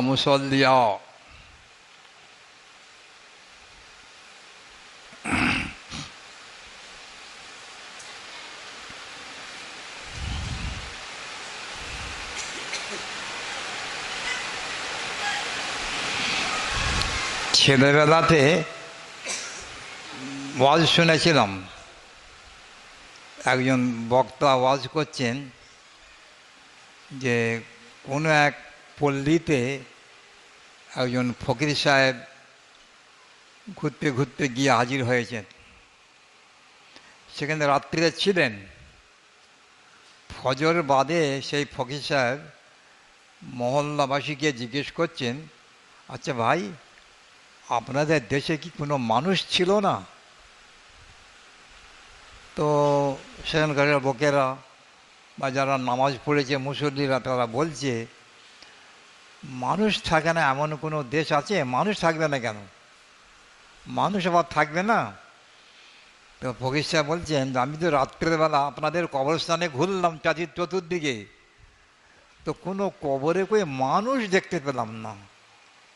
মুসল্লিয়া ছেলেবেলাতে ওয়াজ শুনেছিলাম। একজন বক্তা ওয়াজ করছেন যে কোনো এক পল্লীতে একজন ফকির সাহেব ঘুরতে ঘুরতে গিয়ে হাজির হয়েছেন। সেখানে রাত্রিতে ছিলেন। ফজর বাদে সেই ফকির সাহেব মহল্লাবাসীকে জিজ্ঞেস করছেন আচ্ছা ভাই, আপনাদের দেশে কি কোনো মানুষ ছিল না? তো সেখানকার লোকেরা বা যারা নামাজ পড়েছে মুসল্লিরা তারা বলছে মানুষ থাকে না, এমন কোনো দেশ আছে? মানুষ থাকবে না কেন? মানুষ আবার থাকবে না? তো ফকির বলছেন, আমি তো রাত্রেবেলা আপনাদের কবরস্থানে ঘুরলাম চাঁদির চতুর্দিকে। তো কোনো কবরে কই মানুষ দেখতে পেলাম না।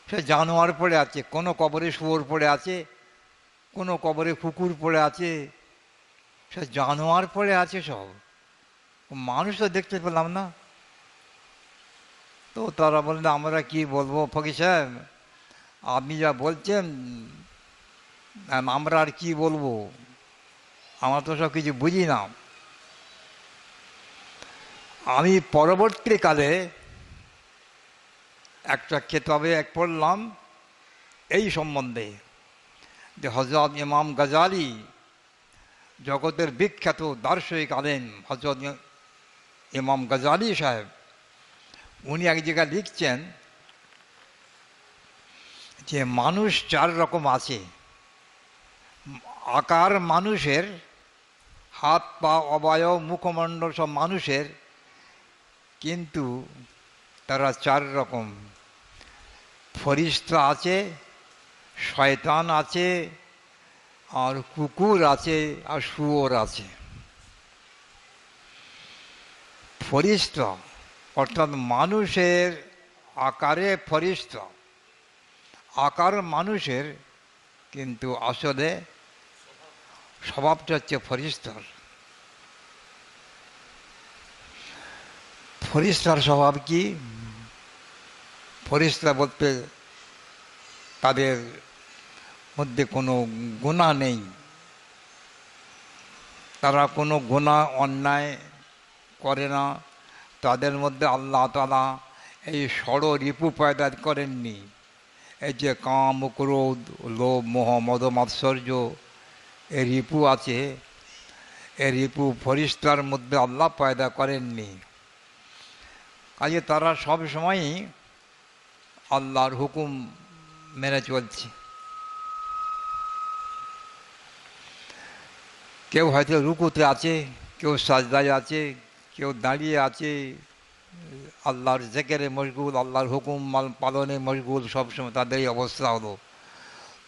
সে জানোয়ার পড়ে আছে, কোনো কবরে শুয়োর পড়ে আছে, কোনো কবরে কুকুর পড়ে আছে, সে জানোয়ার পড়ে আছে সব। মানুষ তো দেখতে পেলাম না। তো তারা বললে আমরা কি বলব ফকির সাহেব? আপনি যা বলছেন আমরা আর কি বলব? আমরা তো সব কিছু বুঝি না। আমি পরবর্তীকালে একটা কেতাবে এক পড়লাম এই সম্বন্ধে যে হজরত ইমাম গাজালি জগতের বিখ্যাত দার্শনিক আলেন হজরত ইমাম গাজালি সাহেব উনি এক জায়গায় লিখছেন যে মানুষ চার রকম আছে। আকার মানুষের, হাত, পা, অবয়ব, মুখমণ্ডল সব মানুষের, কিন্তু তারা চার রকম। ফরিস্তা আছে, শয়তান আছে, আর কুকুর আছে, আর শুয়োর আছে। ফরিস্তা অর্থাৎ মানুষের আকারে ফরিস্তা আকার মানুষের কিন্তু আসলে স্বভাবটা হচ্ছে ফরিস্তার ফরিস্তার স্বভাব কি? ফরিস্তা বলতে তাদের মধ্যে কোনো গুণা নেই। তারা কোনো গুণা অন্যায় করে না। তাদের মধ্যে আল্লাহ তালা এই ষড় রিপু পয়দা করেননি। এই যে কাম, ক্রোধ, লোভ, মোহ, মদ, মাৎসর্য, এই রিপু আছে। এ রিপু ফরিস্তার মধ্যে আল্লাহ পয়দা করেননি। কাজে তারা সব সময়ই আল্লাহর হুকুম মেনে চলছে। কেউ হয়তো রুকুতে আছে, কেউ সাজদায় আছে কেউ দাঁড়িয়ে আছে, আল্লাহর জেকেরে মশগুল, আল্লাহর হুকুম পালনে মশগুল, সবসময় তাদের এই অবস্থা হলো।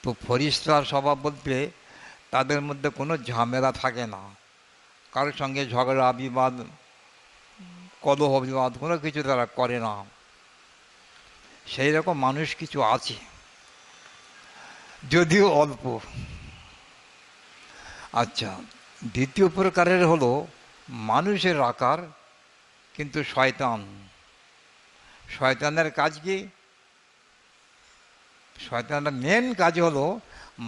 তো ফরিস্তার স্বভাব বলতে তাদের মধ্যে কোনো ঝামেলা থাকে না। কারোর সঙ্গে ঝগড়া, বিবাদ, কলহ, বিবাদ কোনো কিছু তারা করে না। সেই রকম মানুষ কিছু আছে। যদিও অল্প। আচ্ছা দ্বিতীয় প্রকারের হলো মানুষের আকার, কিন্তু শয়তান। শয়তানের কাজ কি? শয়তানের মেন কাজ হলো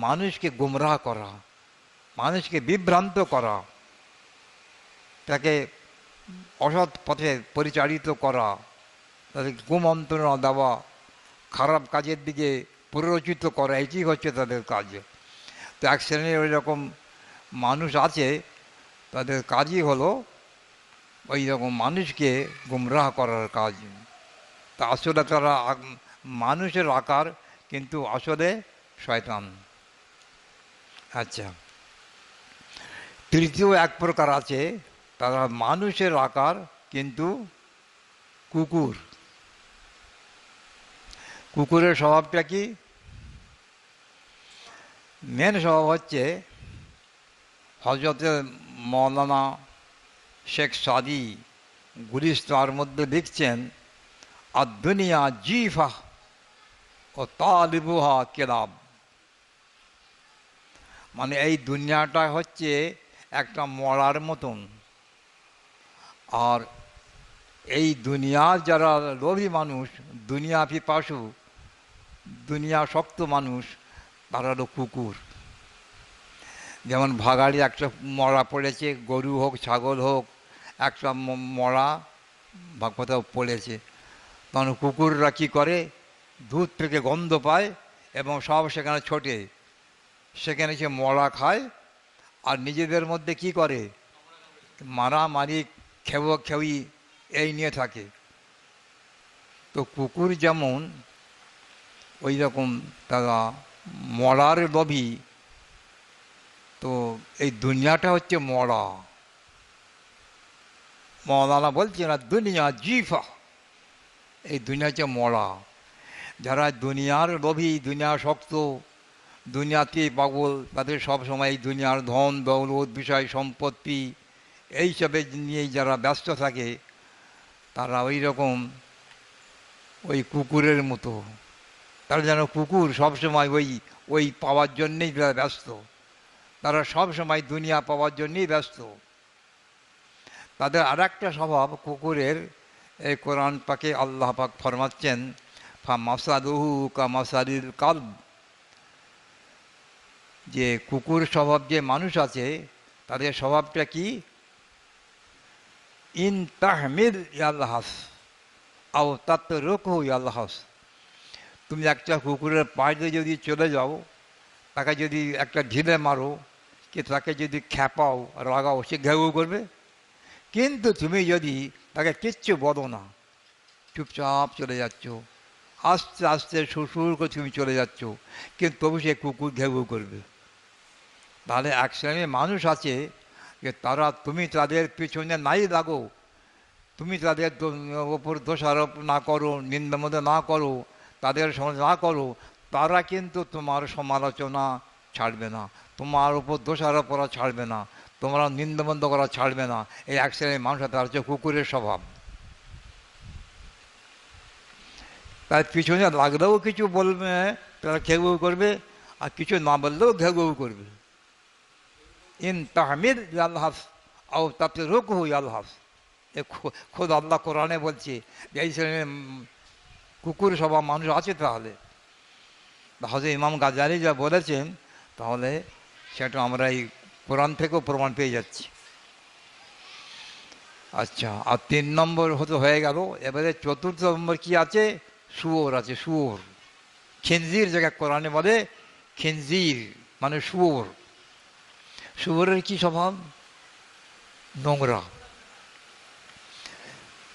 মানুষকে গুমরাহ করা, মানুষকে বিভ্রান্ত করা, তাকে অসৎ পথে পরিচালিত করা তাদেরকে কুমন্ত্রণা দেওয়া, খারাপ কাজের দিকে প্ররোচিত করা, এটি হচ্ছে তাদের কাজ। তো এক শ্রেণির ওই রকম মানুষ আছে তাদের কাজই হলো ওই রকম মানুষকে গুমরাহ করার কাজ। তা আসলে তারা মানুষের আকার কিন্তু আসলে শয়তান। আচ্ছা। তৃতীয় এক প্রকার আছে, তারা মানুষের আকার কিন্তু কুকুর। কুকুরের স্বভাবটা কি? মেন স্বভাব হচ্ছে হজরত মৌলানা শেখ সাদি গুলিস্তার মধ্যে লিখছেন আর দুনিয়া জিফা ও তালিবুহা কেলাব। মানে এই দুনিয়াটা হচ্ছে একটা মরার মতন। আর এই দুনিয়ার যারা লোভী মানুষ, দুনিয়া পিপাসু, দুনিয়া শক্ত মানুষ, তারা হলো কুকুর। যেমন ভাগাড়ি, একটা মরা পড়েছে, গরু হোক, ছাগল হোক, একটা মরা বা কোথাও পড়েছে। তখন কুকুররা কী করে? দুধ থেকে গন্ধ পায় এবং সব সেখানে ছোটে। সেখানে সে মরা খায় আর নিজেদের মধ্যে কি করে? মারামারি, খেব, খেউই এই নিয়ে থাকে। তো কুকুর যেমন ওই রকম তারা মরার লোভী তো এই দুনিয়াটা হচ্ছে মরা। মৌলানা বলছে না দুনিয়া জিফা এই দুনিয়া হচ্ছে মরা। যারা দুনিয়ার লোভী, দুনিয়া শক্ত, দুনিয়াতে পাগল, তাদের সব সময় এই দুনিয়ার ধন, দৌলত, বিষয়, সম্পত্তি এইসবের নিয়েই যারা ব্যস্ত থাকে, তারা ওই রকম ওই কুকুরের মতো। তারা যেন কুকুর সবসময় ওই ওই পাওয়ার জন্যেই ব্যস্ত। তারা সব সময় দুনিয়া পাওয়ার জন্যই ব্যস্ত। তাদের আর একটা স্বভাব কুকুরের, এই কোরআন পাকে আল্লাহ পাক ফরমাচ্ছেন ফা মাসাদুহু কা মাসাদিল কালব। যে কুকুর স্বভাব যে মানুষ আছে, তাদের স্বভাবটা কি? ইন তাহমিদ ইয়াল্লাহাস আও তাত রোকহু ইয়াল্লাহাস তুমি একটা কুকুরের পায়ে যদি চলে যাও তাকে যদি একটা ঢিলে মারো, কি তাকে যদি খ্যাপাও, রাগাও, সে ঘেউ করবে? কিন্তু তুমি যদি তাকে কিচ্ছু বলো না, চুপচাপ চলে যাচ্ছ। আস্তে আস্তে শ্বশুর করে তুমি চলে যাচ্ছ, কিন্তু তবু সে কুকুর ঘেউ করবে। তাহলে এক শ্রেণির মানুষ আছে যে তারা, তুমি তাদের পিছনে নাই লাগো, তুমি তাদের ওপর দোষারোপ না করো নিন্দামধ্যে না করো, তাদের সমালোচনা না করো তারা কিন্তু তোমার সমালোচনা ছাড়বে না, তোমার উপর দোষারোপ করা ছাড়বে না, তোমরা নিন্দাবন্ধ করা ছাড়বে না। এই এক শ্রেণির মানুষ তার হচ্ছে কুকুরের স্বভাব। তার পিছনে লাগলেও কিছু বলবে, তারা ঘেউ করবে, আর কিছু না বললেও ঘেউ করবে। ইন তাহমিদ আল্লাহাস আও তাতে রোগ হই আল্লাহাস এ খোদ আল্লাহ কোরআনে বলছে যে এই শ্রেণির কুকুর স্বভাব মানুষ আছে তাহলে। হজরত ইমাম গাজারি যা বলেছেন, তাহলে সেটা আমরা এই কোরআন থেকেও প্রমাণ পেয়ে যাচ্ছি। আচ্ছা আর তিন নম্বর হতে হয়ে গেল, এবারে চতুর্থ নম্বর কি আছে? শুয়োর আছে, শুয়োর। খিনজির জায়গায় কোরআনে বলে খিনজির মানে শুয়োর। শুয়োরের কি স্বভাব? নোংরা।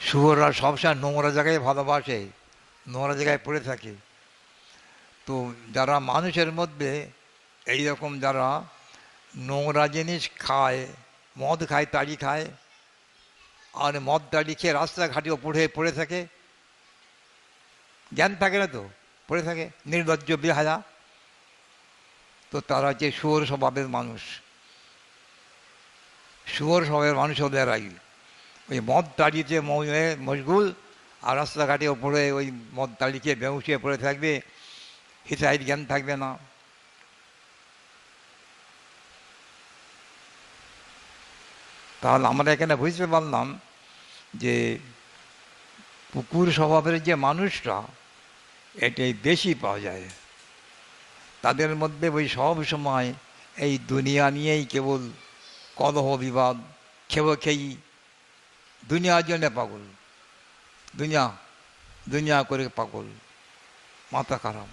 শুয়োররা সবসময় নোংরা জায়গায় ভালোবাসে, নোংরা জায়গায় পড়ে থাকে। তো যারা মানুষের মধ্যে এই রকম যারা নোংরা জিনিস খায়, মদ খায়, তাড়ি খায়, আর মদ তাড়ি খেয়ে রাস্তাঘাটেও পড়ে পড়ে থাকে, জ্ঞান থাকে না তো? পড়ে থাকে, নির্লজ্জ, বেহায়া। তো তারা হচ্ছে শুয়োর স্বভাবের মানুষ। শুয়োর স্বভাবের মানুষ হলো এরাই ওই মদ তাড়িতে মশগুল, আর রাস্তাঘাটে ওপরে ওই মদ তাড়িকে বেউসিয়ে পড়ে থাকবে হিতাহিত জ্ঞান থাকবে না তাহলে আমরা এখানে বুঝতে পারলাম যে পুকুর স্বভাবের যে মানুষরা এটাই বেশি পাওয়া যায় তাদের মধ্যে ওই সব সময় এই দুনিয়া নিয়েই কেবল কলহ বিবাদ খেব খেই দুনিয়ার জন্য পাগল দুনিয়া দুনিয়া করে পাগল মাথা খারাপ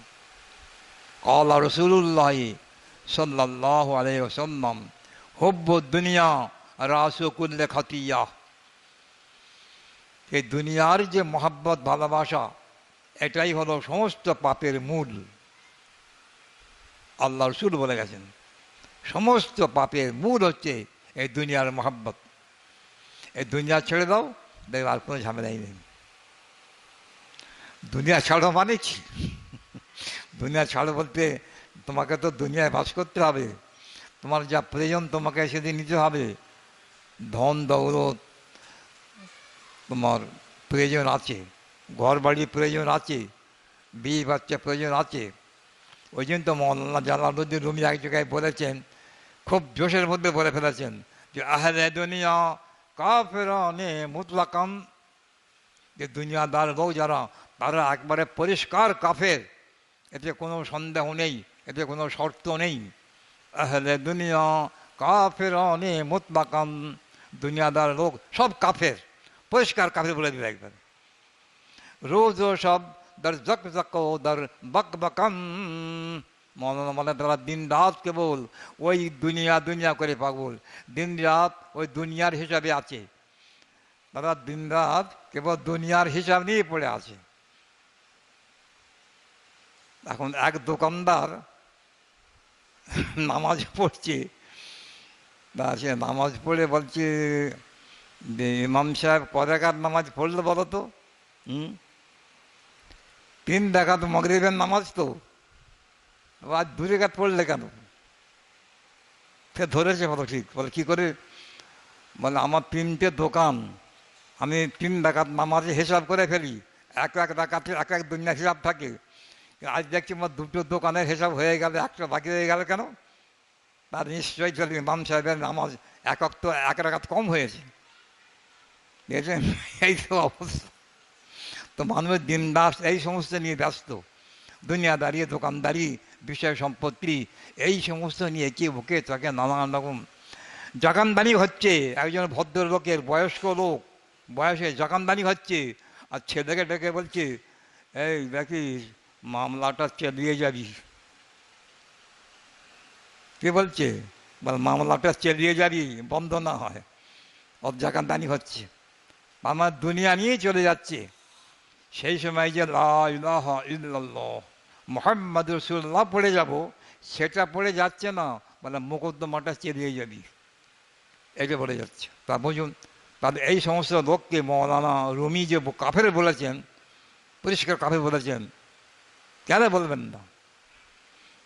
কলা রসুল্লাহ সাল্লাহ আলাইসাল্লাম হব্য দুনিয়া রাসকুল্লে খাতিয়া এই দুনিয়ার যে মহাব্বত, ভালোবাসা, এটাই হলো সমস্ত পাপের মূল। আল্লাহ রসুল বলে গেছেন, সমস্ত পাপের মূল হচ্ছে এই দুনিয়ার মহাব্বত। এই দুনিয়া ছেড়ে দাও, দেখবে আর কোনো ঝামেলাই নেই। দুনিয়া ছাড়ো মানে কি? দুনিয়া ছাড়ো বলতে তোমাকে তো দুনিয়ায় বাস করতে হবে। তোমার যা প্রয়োজন তোমাকে সেদিন নিতে হবে। ধন, দৌলত তোমার প্রয়োজন আছে। ঘর বাড়ির প্রয়োজন আছে। বিয়ে বাচ্চা প্রয়োজন আছে। ওই জন্য তো মৌলানা জালালুদ্দিন রুমি এক জায়গায় বলেছেন, খুব জোশের মধ্যে বলে ফেলেছেন যে, আহলে দুনিয়া কাফেরানে মুতলাকাম যে দুনিয়াদার লোক যারা, তারা একবারে পরিষ্কার কাফের। এতে কোনো সন্দেহ নেই, এতে কোনো শর্ত নেই। আহলে দুনিয়া কাফের কাফেরানে মুতলাকাম দুনিয়াদার লোক সব কাফের, পরিষ্কার কাফের বলে দিবে একবার। রোজ সব দর জক জক দর বক বকম মৌলানা মানে তারা দিন রাত কেবল ওই দুনিয়া দুনিয়া করে পাগল, দিন রাত ওই দুনিয়ার হিসাবে আছে। তারা দিন রাত কেবল দুনিয়ার হিসাব নিয়ে পড়ে আছে। এখন এক দোকানদার নামাজ পড়ছে। তা সে নামাজ পড়ে বলছে ইমাম সাহেব কদাকার নামাজ পড়ল বলো তো? হুম? তিন দেখা তো মগরিবের নামাজ তো। আজ দু রেখাত পড়লে কেন? সে ধরেছে বলো ঠিক। বলে কী করে? বলে আমার তিনটে দোকান, আমি তিন ডাকাত নামাজে হিসাব করে ফেলি। এক এক ডাকাতের এক এক দুনিয়া হিসাব থাকে। আজ দেখছি আমার দুটো দোকানের হিসাব হয়ে গেলে, একটা বাকি হয়ে গেল কেন? তার নিশ্চয়ই চলে, ইমাম সাহেবের নামাজ একক তো এক রাকাত কম হয়েছে। এই তো অবস্থা। তো মানুষের দিন দাস এই সমস্ত নিয়ে ব্যস্ত। দুনিয়াদারি দোকানদারি বিষয় সম্পত্তি, এই সমস্ত নিয়ে কে বুকে তাকে নানান রকম জাগানদানি হচ্ছে। একজন ভদ্রলোকের বয়স্ক লোক, বয়সে জাগানদানি হচ্ছে, আর ছেলেকে ডেকে বলছে, এই দেখিস মামলাটা চালিয়ে যাবি? কে বলছে? বল, মামলাটা চালিয়ে যাবি? বন্ধ না হয়। ওর জাগানদানি হচ্ছে। আমার দুনিয়া নিয়ে চলে যাচ্ছে। সেই সময় যে মোহাম্মদ রসুল্লাহ পড়ে যাব, সেটা পড়ে যাচ্ছে না। বলে, মোকদ্দমাটা চেলিয়ে যাবি? এটা পড়ে যাচ্ছে। তা বুঝুন, তাহলে এই সমস্ত লোককে মৌলানা রুমি যে কাফের বলেছেন, পরিষ্কার কাফের বলেছেন কেন বলবেন না?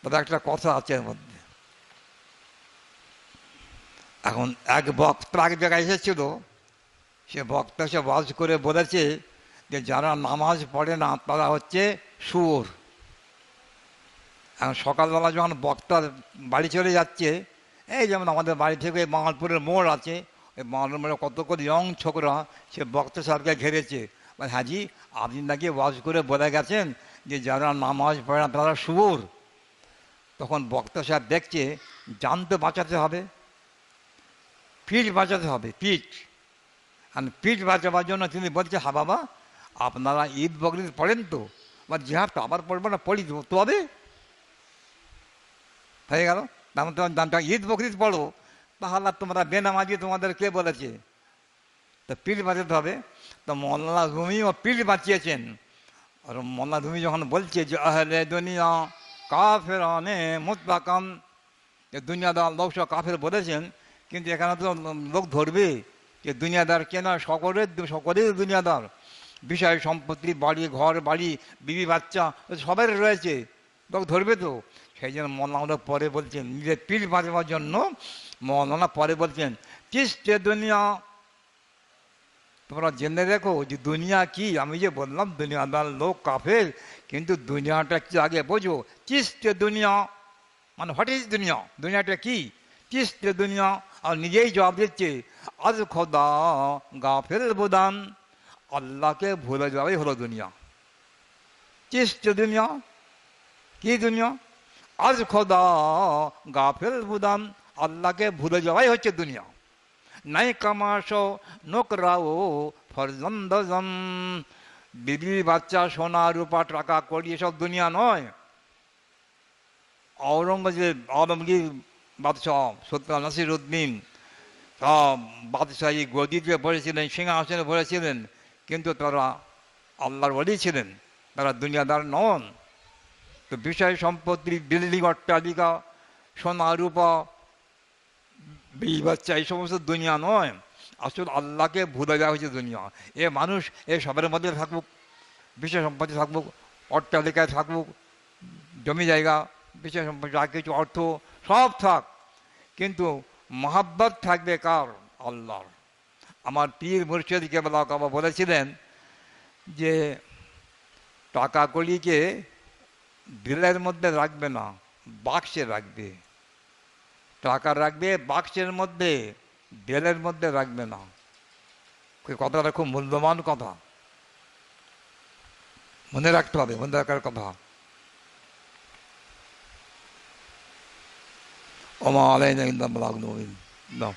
তাদের একটা কথা আছে এর মধ্যে। এখন এক বক্তা এক জায়গায় এসেছিল, সে বক্তা সে ওয়াজ করে বলেছে যে, যারা নামাজ পড়ে না, তারা হচ্ছে সুর এখন সকালবেলা যখন বক্তার বাড়ি চলে যাচ্ছে, এই যেমন আমাদের বাড়ি থেকে বাঙালপুরের মোড় আছে ওই বাঙালপুর মোড়ে কত কত ইয়ং ছোকরা, সে বক্তা সাহেবকে ঘেরেছে। হাজি, আপনি নাকি ওয়াজ করে বলে গেছেন? যে যারা নামাজ পড়ে না, তারা সুর তখন বক্তা সাহেব দেখছে জান তো বাঁচাতে হবে, পিঠ বাঁচাতে হবে, পিঠ। আর পিঠ বাঁচাবার জন্য তিনি বলছে, হা বাবা, আপনারা ঈদ বকরিদ পড়েন তো বা জিহাদ তো আবার পড়ব না, পড়ি তো হবে হয়ে গেল। তেমন তোমার ঈদ বকরিদ পড়ো তাহলে তোমরা বেনামাজি তোমাদের কে বলেছে? তো পিঠ বাঁচাতে হবে। তো মোল্লা রুমিও পিঠ বাঁচিয়েছেন। আর মোল্লা রুমি যখন বলছে যে আহলে দুনিয়া কাফের অনে মুতবাকাম যে দুনিয়াদার লোক সব কাফের বলেছেন কিন্তু এখানে তো লোক ধরবে যে দুনিয়াদার কেনা সকলের সকলের দুনিয়াদার বিষয় সম্পত্তি বাড়ি ঘর বাড়ি বিবি বাচ্চা সবের রয়েছে লোক ধরবে তো সেই জন্য মৌলানা পরে বলছেন, নিজের পিঠ বাঁচবার জন্য মৌলানা পরে বলছেন চিস্টে দুনিয়া তোমরা জেনে দেখো যে দুনিয়া কি? আমি যে বললাম দুনিয়াদার লোক কাফের, কিন্তু দুনিয়াটা কি আগে বোঝো? চিস্টে দুনিয়া। মানে হোয়াট ইজ দুনিয়া? দুনিয়াটা কি? চিস্টে দুনিয়া। আর নিজেই জবাব দিচ্ছে, আজ খোদা গাফের বোদান আল্লাহকে ভুলে যাওয়াই হলো দুনিয়া। চিস্ট দুনিয়া। কি দুনিয়া? আজ খোদা গাফের বুদান আল্লাহকে ভুলে যাওয়াই হচ্ছে দুনিয়া। নাই কামাস নোকরাও ফরজন্দজন বিবি বাচ্চা সোনা রূপা টাকা করি, এসব দুনিয়া নয়। ঔরঙ্গজেব আলমগীর বাদশাহ, সত্য নাসির উদ্দিন বাদশাহী গদিতে বলেছিলেন সিংহাসনে বলেছিলেন কিন্তু তারা আল্লাহর বলি ছিলেন, তারা দুনিয়াদার নন। তো বিষয় সম্পত্তি, বিল্ডিং অট্টালিকা সোনা রূপা বিষ বাচ্চা এই সমস্ত দুনিয়া নয়। আসলে আল্লাহকে ভুলে দেওয়া হয়েছে দুনিয়া। এ মানুষ, এ সবের মধ্যে থাকুক বিষয় সম্পত্তি থাকুক, অট্টালিকায় থাকুক, জমি জায়গা বিষয় সম্পত্তি, যা কিছু অর্থ, সব থাক। কিন্তু মহাব্বত থাকবে কার? আল্লাহর। আমার পীর মুর্শিদ কেবলা কাবা বলেছিলেন যে, টাকা কলিকে দিলের মধ্যে রাখবে না, বাক্সে রাখবে। টাকা রাখবে বাক্সের মধ্যে বেলের মধ্যে রাখবে না কথাটা খুব মূল্যবান কথা মনে রাখতে হবে মনে রাখার কথা ওমা মুবিন। দাও